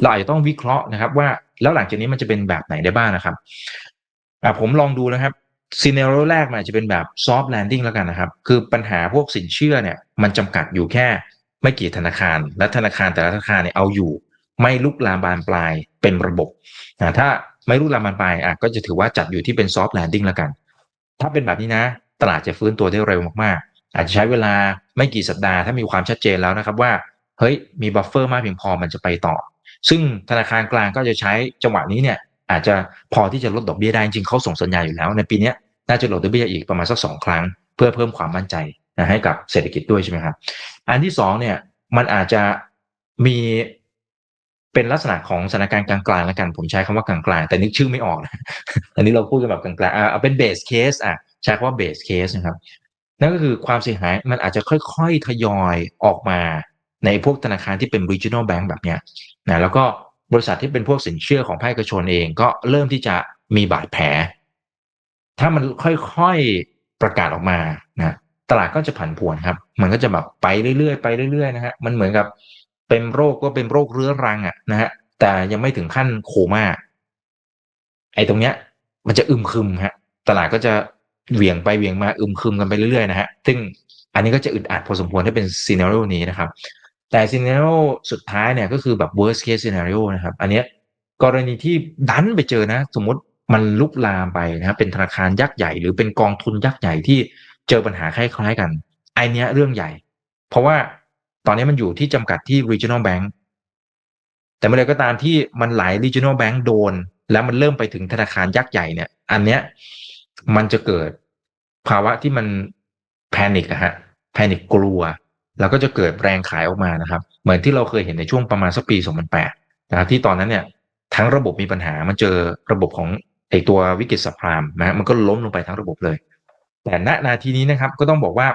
เราอาจจะต้องวิเคราะห์นะครับ ว่าแล้วหลังจากนี้มันจะเป็นแบบไหนได้บ้างนะครับผมลองดูนะครับซีเนโรแรกมันอาจจะเป็นแบบซอฟต์แลนดิ้งแล้วกันนะครับ คือปัญหาพวกสินเชื่อเนี่ย มันจำกัดอยู่แค่ไม่กี่ธนาคาร และธนาคารแต่ละธนาคารเนี่ยเอาอยู่ ไม่ลุกลามบานปลายเป็นระบบอ่าถ้าไม่ลุกลามบานปลายอะก็จะถือว่าจัดอยู่ที่เป็นซอฟต์แลนดิ้งแล้วกัน ถ้าเป็นแบบนี้นะ ตลาดจะฟื้นตัวได้เร็วมากๆ อาจจะใช้เวลาไม่กี่สัปดาห์ถ้ามีความชัดเจนแล้วนะครับว่าเฮ้ยมีบัฟเฟอร์มากเพียงพอมันจะไปต่อ ซึ่งธนาคารกลางก็จะใช้จังหวะนี้เนี่ยอาจจะพอที่จะลดดอกเบี้ยได้จริงเขาส่งสัญญาอยู่แล้ว ในปีนี้น่าจะลดดอกเบี้ยอีกประมาณสักสองครั้ง เพื่อเพิ่มความมั่นใจนะให้กับเศรษฐกิจด้วยใช่ไหมครับอันที่สองเนี่ยมันอาจจะมีเป็นลักษณะของสถานการณ์กลางๆแล้วกันผมใช้คำว่ากลางๆ แต่นึกชื่อไม่ออกนะอันนี้เราพูดกันแบบกลางๆเอาเป็นเบสเคสอะใช้คำว่าเบสเคสนะครับนั่นก็คือความเสียหายมันอาจจะค่อยๆทยอยออกมา ในพวกธนาคารที่เป็น regional bank แบบเนี้ยนะแล้วก็บริษัทที่เป็นพวกสินเชื่อของภาคเอกชนเองก็เริ่มที่จะมีบาดแผล ถ้ามันค่อยๆประกาศออกมานะตลาดก็จะผันผวนครับ มันก็จะแบบไปเรื่อยๆไปเรื่อยๆนะฮะมันเหมือนกับเป็นโรคก็เป็นโรคเรื้อรังอะนะฮะแต่ยังไม่ถึงขั้นโคม่าไอ้ตรงเนี้ย มันจะอึมครึมฮะตลาดก็จะเหวี่ยงไปเหวี่ยงมาอึมครึมกันไปเรื่อยๆนะฮะซึ่งอันนี้ก็จะอึดอัดพอสมควรถ้าเป็นซีเนอร์นี้นะครับ แต่ซีเนอร์สุดท้ายเนี่ยก็คือแบบ worst case scenario นะครับ อันเนี้ยกรณีที่ดันไปเจอนะ สมมติมันลุกลามไปนะครับเป็นธนาคารยักษ์ใหญ่ หรือเป็นกองทุนยักษ์ใหญ่ที่เจอปัญหาคล้ายๆกันไอเนี้ยเรื่องใหญ่ เพราะว่าตอนนี้มันอยู่ที่จำกัดที่ regional bank แต่เมื่อไรก็ตามที่มันหลาย regional bank โดน แล้วมันเริ่มไปถึงธนาคารยักษ์ใหญ่เนี่ย อันเนี้ยมันจะเกิดภาวะที่มันแพนิคอะฮะแพนิคกลัว แล้วก็จะเกิดแรงขายออกมานะครับ เหมือนที่เราเคยเห็นในช่วงประมาณสักปี 2008 นะครับที่ตอนนั้นเนี่ยทั้งระบบมีปัญหามันเจอระบบของไอตัววิกฤตสัพพามนะมันก็ล้มลงไปทั้งระบบเลย แต่ณนาทีนี้นะครับก็ต้องบอกว่า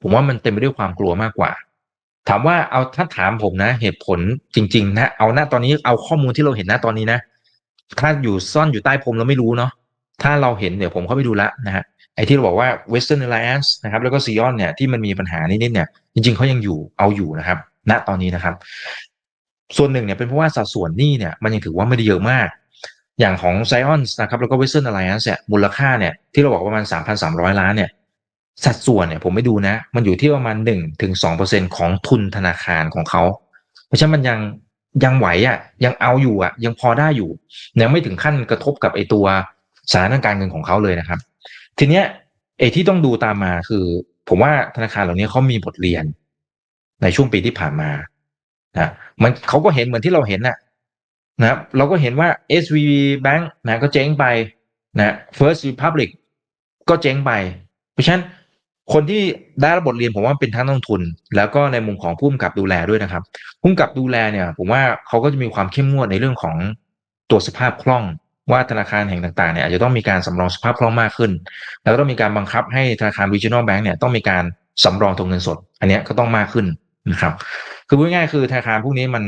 ผมว่ามันเต็มไปด้วยความกลัวมากกว่า ถามว่าเอาถ้าถามผมนะ เหตุผลจริง ๆ นะ เอาหน้าตอนนี้เอาข้อมูลที่เราเห็นหน้าตอนนี้นะ ถ้าอยู่ซ่อนอยู่ใต้พรมเราไม่รู้เนาะถ้าเราเห็นเดี๋ยวผมเข้าไปดูละนะฮะ ไอ้ที่เราบอกว่า Western Alliance นะครับแล้วก็ซีออนเนี่ยที่มันมีปัญหานิดๆเนี่ยจริงๆเขายังอยู่เอาอยู่นะครับ ณตอนนี้นะครับ ส่วนหนึ่งเนี่ยเป็นเพราะว่าสัดส่วนหนี้เนี่ยมันยังถือว่าไม่ได้เยอะมาก อย่างของ z i o n นนะครับแล้วก็ Western Alliance เนี่ยมูลค่าเนี่ยที่เราบอกประมาณ 3,300 ล้านเนี่ยสัดส่วนเนี่ยผมไม่ดูนะ มันอยู่ที่ประมาณ1ถึง2%ของทุนธนาคารของเขาเพราะฉะนั้นมันยังยังไหวอะยังเอาอยู่อะยังพอได้อยู่ยังไม่ถึงขั้นกระทบกับไอตัวสถานการเงินของเขาเลยนะครับ ทีเนี้ยไอที่ต้องดูตามมาคือ ผมว่าธนาคารเหล่านี้เขามีบทเรียน ในช่วงปีที่ผ่านมานะมันเขาก็เห็นเหมือนที่เราเห็นน่ะนะครับเราก็เห็นว่า SVB Bank นะก็เจ๊งไปนะ First Republic ก็เจ๊งไป เพราะฉะนั้นคนที่ได้รับบทเรียนผมว่าเป็นทั้งนักลงทุน แล้วก็ในมุมของผู้กำกับดูแลด้วยนะครับผู้กำกับดูแลเนี่ย ผมว่าเขาก็จะมีความเข้มงวดในเรื่องของตัวสภาพคล่อง ว่าธนาคารแห่งต่างๆเนี่ยอาจจะต้องมีการสำรองสภาพคล่องมากขึ้น แล้วก็ต้องมีการบังคับให้ธนาคาร regional bank เนี่ยต้องมีการสำรองตัวเงินสด อันนี้ก็ต้องมากขึ้นนะครับ คือพูดง่ายๆคือธนาคารพวกนี้มัน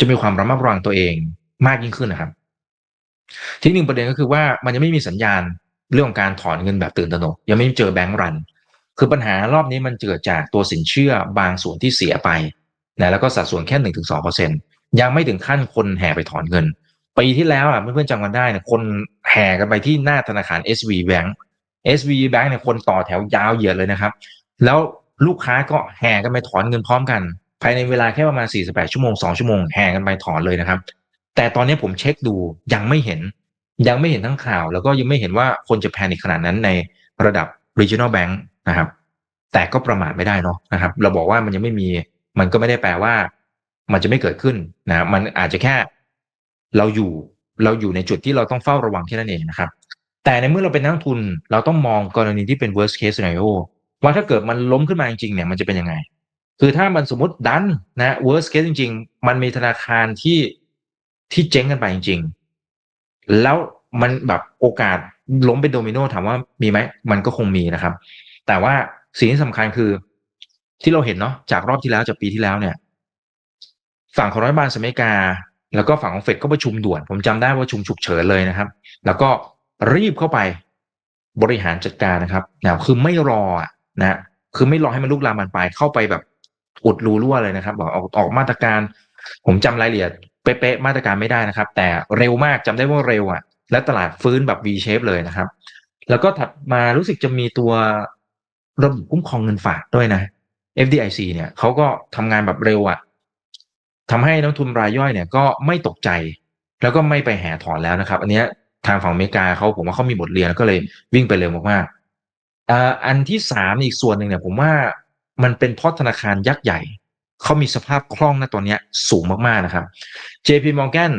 จะมีความระมัดระวังตัวเองมากยิ่งขึ้นนะครับ ที่หนึ่งประเด็นก็คือว่ามันยังไม่มีสัญญาณเรื่องของการถอนเงินแบบตื่นตระหนกยังไม่เจอแบงก์รัน คือปัญหารอบนี้มันเกิดจากตัวสินเชื่อบางส่วนที่เสียไปนะแล้วก็สัดส่วนแค่หนึ่งถึงสองเปอร์เซ็นยังไม่ถึงขั้นคนแห่ไปถอนเงิน ปีที่แล้วอะเพื่อนๆจำกันได้นะคนแห่กันไปที่หน้าธนาคาร SV Bank SV Bank เนี่ยคนต่อแถวยาวเหยียดเลยนะครับ แล้วลูกค้าก็แห่กันไปถอนเงินพร้อมกัน ภายในเวลาแค่ประมาณ 48 ชั่วโมง 2 ชั่วโมงแห่กันไปถอนเลยนะครับ แต่ตอนนี้ผมเช็คดูยังไม่เห็น ยังไม่เห็นทั้งข่าว แล้วก็ยังไม่เห็นว่าคนจะแพนิคขนาดนั้นในระดับ regional bank นะครับ แต่ก็ประมาทไม่ได้เนาะนะครับ เราบอกว่ามันยังไม่มี มันก็ไม่ได้แปลว่า มันจะไม่เกิดขึ้นนะ มันอาจจะแค่ เราอยู่เราอยู่ในจุดที่เราต้องเฝ้าระวังแค่นั้นเองนะครับ แต่ในเมื่อเราเป็นนักทุนเราต้องมองกรณีที่เป็น worst case scenario ว่าถ้าเกิดมันล้มขึ้นมาจริงๆเนี่ยมันจะเป็นยังไง คือถ้ามันสมมติดันนะ worst case จริง ๆ มันมีธนาคารที่ที่เจ๊งกันไปจริง ๆ แล้วมันแบบโอกาสล้มเป็นโดมิโนถามว่ามีไหมมันก็คงมีนะครับ แต่ว่าสิ่งที่สำคัญคือที่เราเห็นเนาะจากรอบที่แล้วจากปีที่แล้วเนี่ย ฝั่งของรัฐบาลสหรัฐอเมริกา แล้วก็ฝั่งของเฟดก็ประชุมด่วน ผมจำได้ว่าชุมฉุกเฉินเลยนะครับ แล้วก็รีบเข้าไปบริหารจัดการนะครับนะคือไม่รอนะคือไม่รอให้มันลุกลามมันไปเข้าไปแบบอุดรูรั่วเลยนะครับบอกออกออกมาตรการ ผมจำรายละเอียดเป๊ะๆมาตรการไม่ได้นะครับ แต่เร็วมากจำได้ว่าเร็วอะ และตลาดฟื้นแบบ V shape เลยนะครับ แล้วก็ถัดมารู้สึกจะมีตัวระบบคุ้มครองเงินฝากด้วยนะ FDIC เนี่ยเขาก็ทำงานแบบเร็วอะ ทำให้นักทุนรายย่อยเนี่ยก็ไม่ตกใจ แล้วก็ไม่ไปแห่ถอนแล้วนะครับ อันเนี้ยทางฝั่งอเมริกาเขาผมว่าเขามีบทเรียนแล้วก็เลยวิ่งไปเร็วมากๆอันที่สามอีกส่วนหนึ่งเนี่ยผมว่ามันเป็นเพราะธนาคารยักษ์ใหญ่ เขามีสภาพคล่องนะตัวเนี้สูงมากๆนะครับ JP Morgan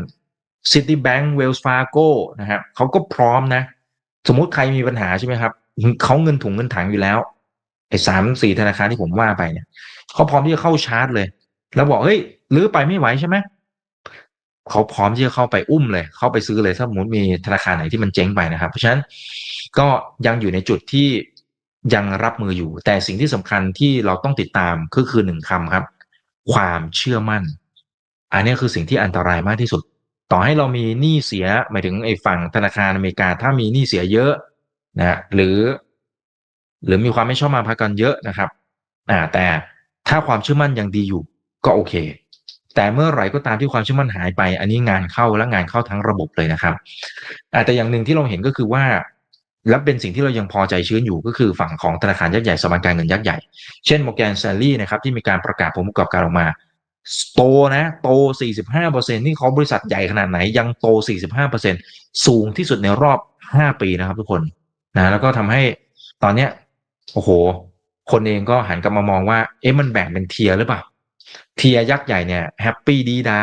Citibank Wells Fargo นะครับเขาก็พร้อมนะ สมมุติใครมีปัญหาใช่ไหมครับเขาเงินถุงเงินถังอยู่แล้วไอ้สามสี่ธนาคารที่ผมว่าไปเนี่ยเขาพร้อมที่จะเข้าชาร์จเลย แล้วบอกเฮ้ยรื้อไปไม่ไหวใช่ไหมเขาพร้อมที่จะเข้าไปอุ้มเลย เข้าไปซื้อเลยถ้าสมมติมีธนาคารไหนที่มันเจ๊งไปนะครับ เพราะฉะนั้นก็ยังอยู่ในจุดที่ยังรับมืออยู่ แต่สิ่งที่สำคัญที่เราต้องติดตามก็คือหนึ่งคำครับ ความเชื่อมั่น อันนี้คือสิ่งที่อันตรายมากที่สุด ต่อให้เรามีหนี้เสียหมายถึงไอ้ฝั่งธนาคารอเมริกา ถ้ามีหนี้เสียเยอะนะหรือ หรือมีความไม่ชอบมาพากลเยอะนะครับอ่าแต่ถ้าความเชื่อมั่นยังดีอยู่ ก็โอเค แต่เมื่อไหร่ก็ตามที่ความเชื่อมั่นหายไป อันนี้งานเข้าและงานเข้าทั้งระบบเลยนะครับแต่อย่างหนึ่งที่เราเห็นก็คือว่าและเป็นสิ่งที่เรายังพอใจชื้นอยู่ก็คือฝั่งของธนาคารยักษ์ใหญ่สถาบันการเงินยักษ์ใหญ่ เช่นโมแกนแซลลี่นะครับที่มีการประกาศผลประกอบการออกมา โตนะ โต 45%นี่เขาบริษัทใหญ่ขนาดไหนยังโต 45%สูงที่สุดในรอบ 5 ปีนะครับทุกคนนะแล้วก็ทำให้ตอนเนี้ยโอ้โห คนเองก็หันกลับมามองว่า เอ๊ะมันแบ่งเป็นเทียร์หรือเปล่า เทียยักษ์ใหญ่เนี่ยแฮปปี้ดีดา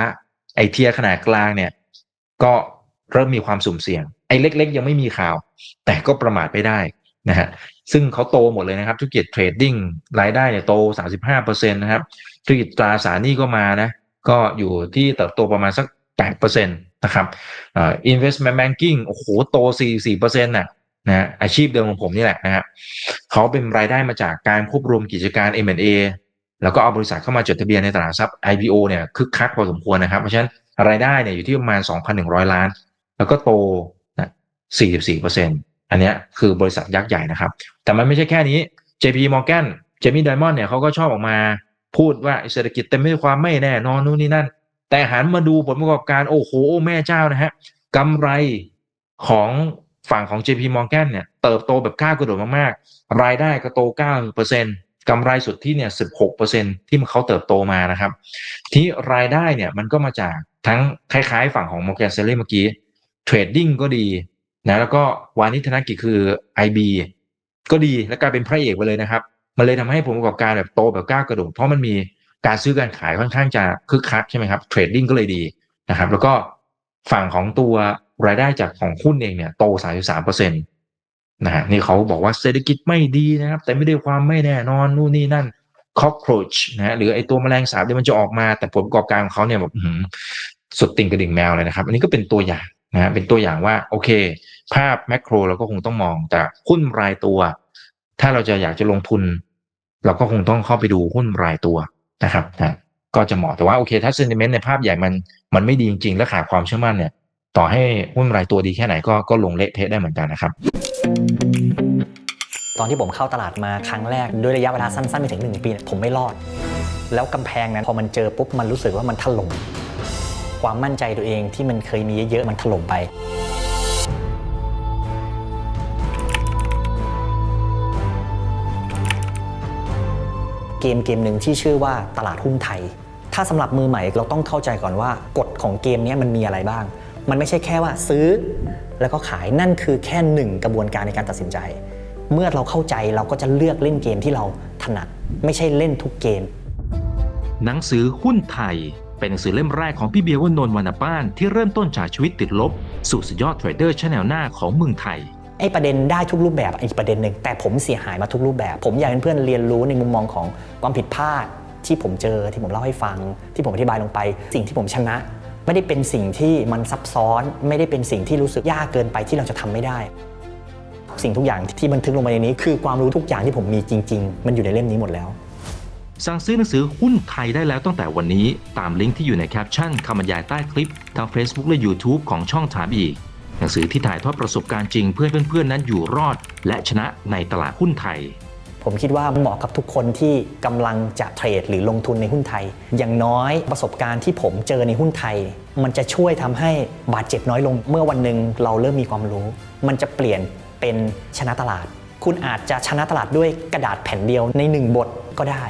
ไอเทียขนาดกลางเนี่ย ก็เริ่มมีความสุ่มเสี่ยง ไอเล็ก ๆ ยังไม่มีข่าว แต่ก็ประมาทไม่ได้นะฮะซึ่งเขาโตหมดเลยนะครับ ธุรกิจเทรดดิ้งรายได้เนี่ยโต 35%นะครับธุรกิจตราสารหนี้ก็มานะ ก็อยู่ที่เติบโตประมาณสัก 8%นะครับอ่า investment banking โอ้โหโต 44%น่ะนะอาชีพเดิมของผมนี่แหละนะครับเขาเป็นรายได้มาจากการควบรวมกิจการ M&A แล้วก็เอาบริษัทเข้ามาจดทะเบียนในตลาดทรัพย์ IPO เนี่ยคึกคักพอสมควรนะครับ เพราะฉะนั้นรายได้เนี่ยอยู่ที่ประมาณ 2,100 ล้าน แล้วก็โตนะ44%อันนี้คือบริษัทยักษ์ใหญ่นะครับ แต่มันไม่ใช่แค่นี้ JP Morgan เจมี่ไดมอนด์เนี่ยเขาก็ชอบออกมาพูดว่าเศรษฐกิจเต็มไปด้วยความไม่แน่นอนนู่นนี่นั่น แต่หันมาดูผลประกอบการโอ้โหโอ้แม่เจ้านะฮะกำไรของฝั่งของ JP Morgan เนี่ยเติบโตแบบก้าวกระโดดมากๆ รายได้ก็โต 9% กำไรสุดที่เนี่ย 16%ที่มันเขาเติบโตมานะครับ ที่รายได้เนี่ยมันก็มาจากทั้งคล้ายๆ ฝั่งของ Morgan Stanley เมื่อกี้เทรดดิ้งก็ดีนะแล้วก็วานิธนกิจคือ IB ก็ดีและกลายเป็นพระเอกไปเลยนะครับ มันเลยทำให้ผลประกอบการแบบโตแบบก้าวกระโดดเพราะมันมีการซื้อการขายค่อนข้างจะคึกคักใช่ไหมครับเทรดดิ้งก็เลยดีนะครับ แล้วก็ฝั่งของตัวรายได้จากของหุ้นเองเนี่ยโต 33เปอร์เซ็น นะฮะนี่เขาบอกว่าเศรษฐกิจไม่ดีนะครับ แต่ไม่ได้ความไม่แน่นอนนู่นนี่นั่น cockroach นะฮะหรือไอตัวแมลงสาบเนี่ยมันจะออกมา แต่ผลประกอบการของเขาเนี่ยแบบสุดติ่งกระดิ่งแมวเลยนะครับ อันนี้ก็เป็นตัวอย่างนะเป็นตัวอย่างว่าโอเค ภาพแมกโรเราก็คงต้องมอง แต่หุ้นรายตัว ถ้าเราจะอยากจะลงทุน เราก็คงต้องเข้าไปดูหุ้นรายตัวนะครับนะก็จะเหมาะแต่ว่าโอเค ถ้าเซนติเมนต์ในภาพใหญ่มันมันไม่ดีจริงๆ และขาดความเชื่อมั่นเนี่ย ต่อให้หุ้นรายตัวดีแค่ไหนก็ก็ลงเละเทะได้เหมือนกันนะครับ ตอนที่ผมเข้าตลาดมาครั้งแรกด้วยระยะเวลาสั้นๆไม่ถึง 1 ปี ผมไม่รอด แล้วกำแพงนั้นพอมันเจอปุ๊บมันรู้สึกว่ามันถล่มความมั่นใจตัวเองที่มันเคยมีเยอะๆมันถล่มไปเกมเกมหนึ่งที่ชื่อว่าตลาดหุ้นไทย ถ้าสำหรับมือใหม่เราต้องเข้าใจก่อนว่ากฎของเกมนี้มันมีอะไรบ้าง มันไม่ใช่แค่ว่าซื้อ แล้วก็ขายนั่นคือแค่หนึ่งกระบวนการในการตัดสินใจ เมื่อเราเข้าใจเราก็จะเลือกเล่นเกมที่เราถนัด ไม่ใช่เล่นทุกเกม หนังสือหุ้นไทย เป็นหนังสือเล่มแรกของพี่เบียร์วนนท์วรรณป้านที่เริ่มต้นจากชีวิตติดลบ สู่สุดยอดเทรดเดอร์ชแนลหน้าของเมืองไทยไอ้ประเด็นได้ทุกรูปแบบอีกประเด็นหนึ่งแต่ผมเสียหายมาทุกรูปแบบ ผมอยากให้เพื่อนเรียนรู้ในมุมมองของความผิดพลาดที่ผมเจอที่ผมเล่าให้ฟัง ที่ผมอธิบายลงไป สิ่งที่ผมชนะ ไม่ได้เป็นสิ่งที่มันซับซ้อน ไม่ได้เป็นสิ่งที่รู้สึกยากเกินไปที่เราจะทำไม่ได้ สิ่งทุกอย่างที่บันทึกลงไปในนี้ คือความรู้ทุกอย่างที่ผมมีจริง ๆ มันอยู่ในเล่มนี้หมดแล้ว สั่งซื้อหนังสือหุ้นไทยได้แล้วตั้งแต่วันนี้ตามลิงก์ที่อยู่ในแคปชั่นคำบรรยายใต้คลิปทาง Facebook และ YouTube ของช่องถามอีกหนังสือที่ถ่ายทอดประสบการณ์จริงเพื่อเพื่อนๆนั้นอยู่รอด และชนะในตลาดหุ้นไทย ผมคิดว่าเหมาะกับทุกคนที่กำลังจะเทรดหรือลงทุนในหุ้นไทย อย่างน้อยประสบการณ์ที่ผมเจอในหุ้นไทย มันจะช่วยทำให้บาดเจ็บน้อยลง เมื่อวันหนึ่งเราเริ่มมีความรู้ มันจะเปลี่ยนเป็นชนะตลาด คุณอาจจะชนะตลาดด้วยกระดาษแผ่นเดียวในหนึ่งบทก็ได้